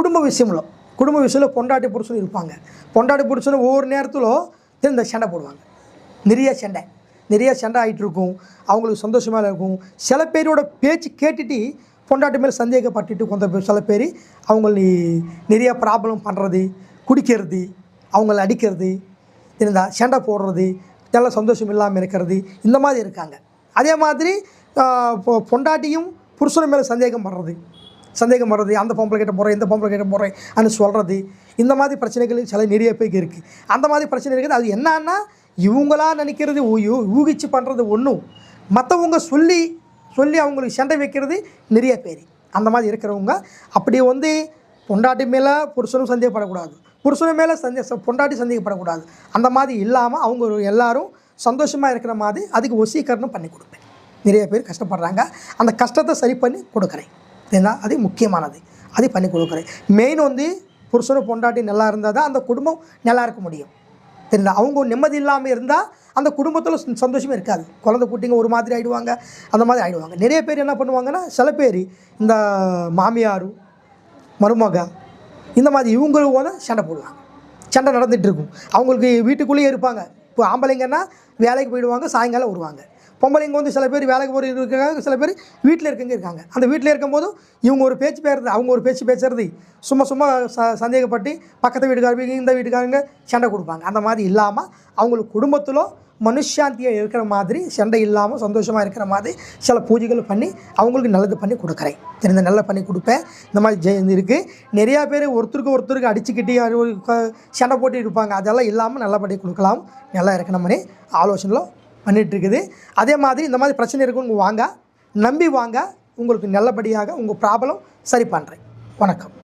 குடும்ப விஷயமில் குடும்ப விஷயத்தில் பொண்டாட்டி புருஷனும் இருப்பாங்க. பொண்டாட்டி புருஷன் ஒவ்வொரு நேரத்திலும் இந்த சண்டை போடுவாங்க. நிறைய சண்டை. நிறைய சண்டை ஆகிட்டு இருக்கும். அவங்களுக்கு சந்தோஷமாக இருக்கும். சில பேரோட பேச்சு கேட்டுட்டு பொண்டாட்டி மேலே சந்தேகப்பட்டுட்டு கொஞ்ச பேர் சில பேர் அவங்கள நிறைய ப்ராப்ளம் பண்ணுறது குடிக்கிறது அவங்கள அடிக்கிறது இருந்தா சண்டை போடுறது நல்ல சந்தோஷம் இல்லாமல் இருக்கிறது இந்த மாதிரி இருக்காங்க. அதே மாதிரி பொ- பொண்டாட்டியும் புருஷன் மேலே சந்தேகம் பண்ணுறது சந்தேகம் வர்றது அந்த பொம்பளை கிட்ட போகிறேன் இந்த பொம்பளை கிட்ட போகிறேன் அப்படின்னு சொல்கிறது இந்த மாதிரி பிரச்சனைகள் சில நிறைய பேருக்கு இருக்குது அந்த மாதிரி பிரச்சனை இருக்குது அது என்னன்னா இவங்களா நினைக்கிறது ஊ- ஊகிச்சு பண்ணுறது ஒன்றும் மற்றவங்க சொல்லி சொல்லி அவங்களுக்கு சண்டை வைக்கிறது நிறைய பேர். அந்த மாதிரி இருக்கிறவங்க அப்படி வந்து பொண்டாட்டி மேலே புருஷனும் சந்தேகப்படக்கூடாது. புருஷன் மேலே சந்தே ச- பொண்டாட்டி சந்தேகப்படக்கூடாது. அந்த மாதிரி இல்லாமல் அவங்க ஒரு எல்லாரும் சந்தோஷமாக இருக்கிற மாதிரி அதுக்கு வசீகரணம் பண்ணி கொடுப்பேன். நிறைய பேர் கஷ்டப்படுறாங்க. அந்த கஷ்டத்தை சரி பண்ணி கொடுக்குறேன். ஏன்னா அது முக்கியமானது. அது பண்ணி கொடுக்குறேன் மெயின் வந்து புருஷனும் பொண்டாட்டி நல்லா இருந்தால் தான் அந்த குடும்பம் நல்லா இருக்க முடியும். தெரியல அவங்க நிம்மதி இல்லாமல் இருந்தால் அந்த குடும்பத்தில் சந்தோஷமே இருக்காது. குழந்தை குட்டிங்க ஒரு மாதிரி ஆகிடுவாங்க அந்த மாதிரி ஆகிடுவாங்க நிறைய பேர் என்ன பண்ணுவாங்கன்னா சில பேர் இந்த மாமியார் மருமக இந்த மாதிரி இவங்களும் வந்து சண்டை போடுவாங்க. சண்டை நடந்துகிட்ருக்கும் இருக்கும். அவங்களுக்கு வீட்டுக்குள்ளேயே இருப்பாங்க. இப்போ ஆம்பளைங்கன்னா வேலைக்கு போயிடுவாங்க சாயங்காலம் வருவாங்க. பொம்பளைங்க வந்து சில பேர் வேலைக்கு போகிற இருக்காங்க. சில பேர் வீட்டில் இருக்கங்க இருக்காங்க. அந்த வீட்டில் இருக்கும்போது இவங்க ஒரு பேச்சு பேசுறது அவங்க ஒரு பேச்சு பேசுறது சும்மா சும்மா ச சந்தேகப்பட்டு பக்கத்து வீட்டுக்காரங்க இந்த வீட்டுக்காரங்க சண்டை கொடுப்பாங்க. அந்த மாதிரி இல்லாமல் அவங்களுக்கு குடும்பத்தில் மனுஷாந்தியாக இருக்கிற மாதிரி சண்டை இல்லாமல் சந்தோஷமாக இருக்கிற மாதிரி சில பூஜைகள் பண்ணி அவங்களுக்கு நல்லது பண்ணி கொடுக்குறேன். தெரிந்த நல்லா பண்ணி கொடுப்பேன். இந்த மாதிரி ஜெய இருக்குது நிறையா பேர் ஒருத்தருக்கு ஒருத்தருக்கு அடிச்சுக்கிட்டு சண்டை போட்டு இருப்பாங்க. அதெல்லாம் இல்லாமல் நல்லபடி கொடுக்கலாம். நல்லா இருக்கணும்னே ஆலோசனையில் பண்ணிகிட்ருக்குது அதே மாதிரி இந்த மாதிரி பிரச்சனை இருக்குன்னு வாங்க நம்பி வாங்க உங்களுக்கு நல்லபடியாக உங்கள் ப்ராப்ளம் சரி பண்ணுறேன் வணக்கம்.